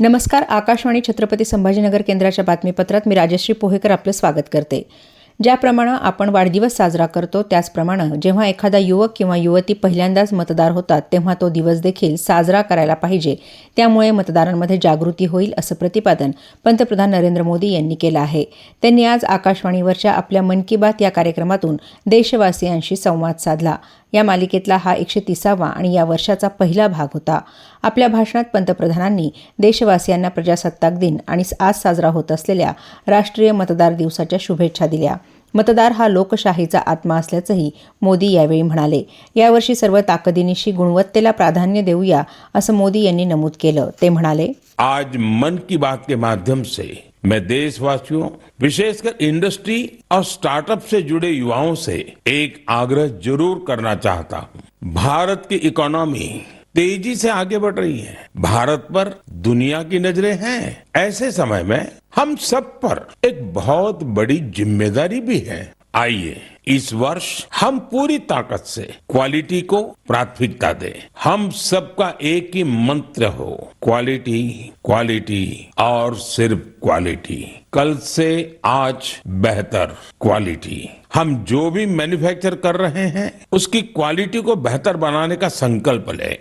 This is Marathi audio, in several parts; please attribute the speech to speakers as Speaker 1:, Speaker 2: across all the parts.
Speaker 1: नमस्कार आकाशवाणी छत्रपती संभाजीनगर केंद्राच्या बातमीपत्रात मी राजश्री पोहेकर आपलं स्वागत करते ज्याप्रमाणे आपण वाढदिवस साजरा करतो त्याचप्रमाणे जेव्हा एखादा युवक किंवा युवती पहिल्यांदाच मतदार होतात तेव्हा तो दिवस देखील साजरा करायला पाहिजे त्यामुळे मतदारांमध्ये जागृती होईल असं प्रतिपादन पंतप्रधान नरेंद्र मोदी यांनी केलं आहे त्यांनी आज आकाशवाणीवरच्या आपल्या मन की बात या कार्यक्रमातून देशवासियांशी संवाद साधला या मालिकेतला हा एकशे तिसावा आणि या वर्षाचा पहिला भाग होता आपल्या भाषणात पंतप्रधानांनी देशवासियांना प्रजासत्ताक दिन आणि आज साजरा होत असलेल्या राष्ट्रीय मतदार दिवसाच्या शुभेच्छा दिल्या मतदार हा लोकशाहीचा आत्मा असल्याचंही मोदी यावेळी म्हणाले यावर्षी सर्व ताकदीनिशी गुणवत्तेला प्राधान्य देऊया असं मोदी यांनी नमूद केलं ते म्हणाले
Speaker 2: आज मन की बात के माध्यम से मैं देशवासियों विशेषकर इंडस्ट्री और स्टार्टअप से जुड़े युवाओं से एक आग्रह जरूर करना चाहता हूँ भारत की इकोनॉमी तेजी से आगे बढ़ रही है भारत पर दुनिया की नजरें हैं ऐसे समय में हम सब पर एक बहुत बड़ी जिम्मेदारी भी है आइए इस वर्ष हम पूरी ताकत से क्वालिटी को प्राथमिकता दें हम सबका एक ही मंत्र हो क्वालिटी क्वालिटी और सिर्फ क्वालिटी कल से आज बेहतर क्वालिटी हम जो भी मैन्युफैक्चर कर रहे हैं उसकी क्वालिटी को बेहतर बनाने का संकल्प लें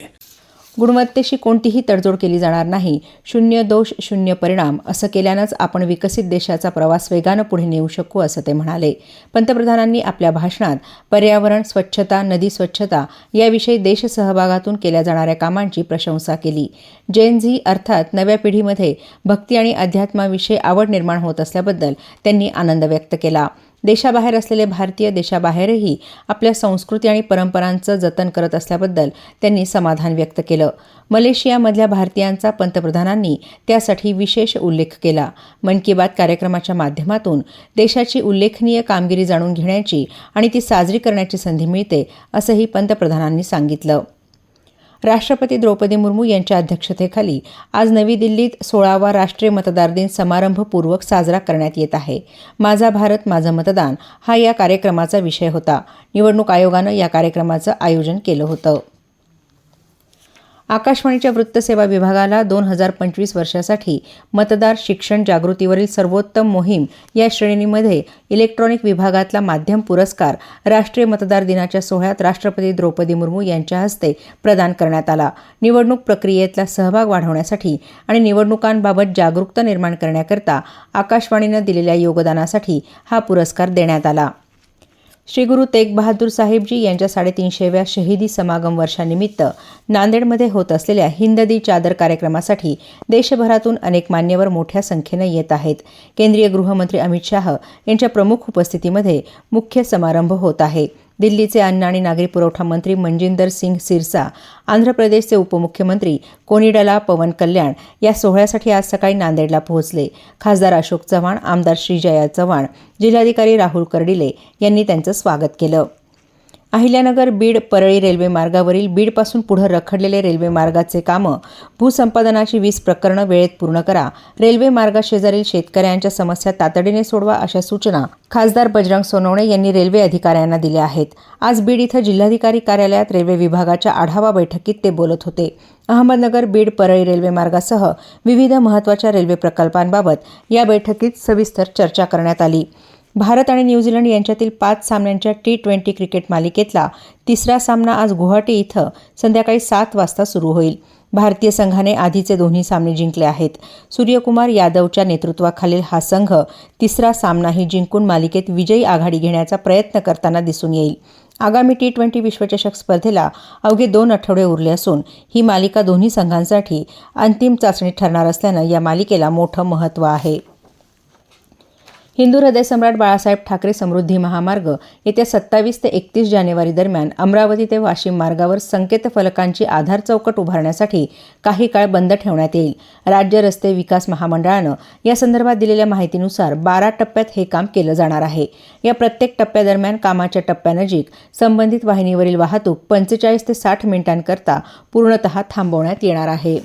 Speaker 1: गुणवत्तेशी कोणतीही तडजोड केली जाणार नाही शून्य दोष शून्य परिणाम असं केल्यानंच आपण विकसित देशाचा प्रवास वेगानं पुढे नेऊ शकू असं ते म्हणाले पंतप्रधानांनी आपल्या भाषणात पर्यावरण स्वच्छता नदी स्वच्छता याविषयी सहभागातून केल्या जाणाऱ्या कामांची प्रशंसा केली जेन झी अर्थात नव्या पिढीमध्ये भक्ती आणि अध्यात्माविषयी आवड निर्माण होत असल्याबद्दल त्यांनी आनंद व्यक्त केला देशाबाहेर असलेले भारतीय देशाबाहेरही आपल्या संस्कृती आणि परंपरांचं जतन करत असल्याबद्दल त्यांनी समाधान व्यक्त केलं मलेशियामधल्या भारतीयांचा पंतप्रधानांनी त्यासाठी विशेष उल्लेख केला मन की बात कार्यक्रमाच्या माध्यमातून देशाची उल्लेखनीय कामगिरी जाणून घेण्याची आणि ती साजरी करण्याची संधी मिळते असंही पंतप्रधानांनी सांगितलं राष्ट्रपती द्रौपदी मुर्मू यांच्या अध्यक्षतेखाली आज नवी दिल्लीत सोळावा राष्ट्रीय मतदार दिन समारंभपूर्वक साजरा करण्यात येत आहे माझा भारत माझं मतदान हा या कार्यक्रमाचा विषय होता निवडणूक आयोगानं या कार्यक्रमाचं आयोजन केलं होतं आकाशवाणीच्या वृत्तसेवा विभागाला दोन हजार पंचवीस वर्षासाठी मतदार शिक्षण जागृतीवरील सर्वोत्तम मोहीम या श्रेणीमध्ये इलेक्ट्रॉनिक विभागातला माध्यम पुरस्कार राष्ट्रीय मतदार दिनाच्या सोहळ्यात राष्ट्रपती द्रौपदी मुर्मू यांच्या हस्ते प्रदान करण्यात आला निवडणूक प्रक्रियेतला सहभाग वाढवण्यासाठी आणि निवडणुकांबाबत जागरूकता निर्माण करण्याकरता आकाशवाणीनं दिलेल्या योगदानासाठी हा पुरस्कार देण्यात आला श्री गुरु तेग बहादूर साहेबजी यांच्या साडेतीनशेव्या शहीदी समागम वर्षानिमित्त नांदेडमध्ये होत असलेल्या हिंददी चादर कार्यक्रमासाठी देशभरातून अनेक मान्यवर मोठ्या संख्येनं येत आहेत केंद्रीय गृहमंत्री अमित शाह यांच्या प्रमुख उपस्थितीमध्ये मुख्य समारंभ होत आहे दिल्लीचे अन्न आणि नागरी पुरवठा मंत्री मंजिंदर सिंग सिरसा आंध्र प्रदेशचे उपमुख्यमंत्री कोनिडाला पवन कल्याण या सोहळ्यासाठी आज सकाळी नांदेडला पोहोचले खासदार अशोक चव्हाण आमदार श्रीजया चव्हाण जिल्हाधिकारी राहुल कर्डिले यांनी त्यांचं स्वागत केलं अहिल्यानगर बीड परळी रेल्वे मार्गावरील बीडपासून पुढं रखडलेले रेल्वे मार्गाचे कामं भूसंपादनाची वीज प्रकरणं वेळेत पूर्ण करा रेल्वे मार्गाशेजारील शेतकऱ्यांच्या समस्या तातडीने सोडवा अशा सूचना खासदार बजरंग सोनवणे यांनी रेल्वे अधिकाऱ्यांना दिल्या आहेत आज बीड इथं जिल्हाधिकारी कार्यालयात रेल्वे विभागाच्या आढावा बैठकीत ते बोलत होते अहमदनगर बीड परळी रेल्वे मार्गासह विविध महत्त्वाच्या रेल्वे प्रकल्पांबाबत या बैठकीत सविस्तर चर्चा करण्यात आली भारत आणि न्यूझीलंड यांच्यातील पाच सामन्यांच्या टी ट्वेंटी क्रिकेट मालिकेतला तिसरा सामना आज गुवाहाटी इथं संध्याकाळी सात वाजता सुरू होईल भारतीय संघाने आधीचे दोन्ही सामने जिंकले आहेत सूर्यकुमार यादवच्या नेतृत्वाखालील हा संघ तिसरा सामनाही जिंकून मालिकेत विजयी आघाडी घेण्याचा प्रयत्न करताना दिसून येईल आगामी टी ट्वेंटी विश्वचषक स्पर्धेला अवघे दोन आठवडे उरले असून ही मालिका दोन्ही संघांसाठी अंतिम चाचणी ठरणार असल्यानं या मालिकेला मोठं महत्त्व आहे हिंदू हृदयसम्राट सम्राट बाळासाहेब ठाकरे समृद्धी महामार्ग येत्या सत्तावीस ते एकतीस जानेवारी दरम्यान अमरावती ते वाशिम मार्गावर संकेतफलकांची आधार चौकट उभारण्यासाठी काही काळ बंद ठेवण्यात येईल राज्य रस्ते विकास महामंडळानं या संदर्भात दिलेल्या माहितीनुसार बारा टप्प्यात हे काम केलं जाणार आहे या प्रत्येक टप्प्यादरम्यान कामाच्या टप्प्यानजीक संबंधित वाहिनीवरील वाहतूक पंचेचाळीस ते साठ मिनिटांकरता पूर्णतः थांबवण्यात येणार आहे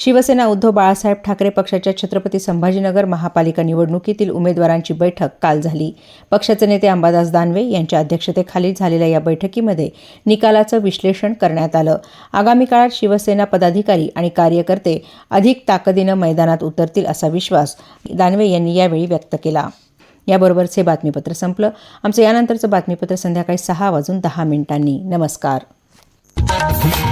Speaker 1: शिवसेना उद्धव बाळासाहेब ठाकरे पक्षाच्या छत्रपती संभाजीनगर महापालिका निवडणुकीतील उमेदवारांची बैठक काल झाली पक्षाचे नेते अंबादास दानवे यांच्या अध्यक्षतेखाली झालेल्या या बैठकीमध्ये निकालाचं विश्लेषण करण्यात आलं आगामी काळात शिवसेना पदाधिकारी आणि कार्यकर्ते अधिक ताकदीनं मैदानात उतरतील असा विश्वास दानवे यांनी यावेळी व्यक्त केला याबरोबरच हे बातमीपत्र संपलं आमचं यानंतरचं बातमीपत्र संध्याकाळी सहा वाजून दहा मिनिटांनी नमस्कार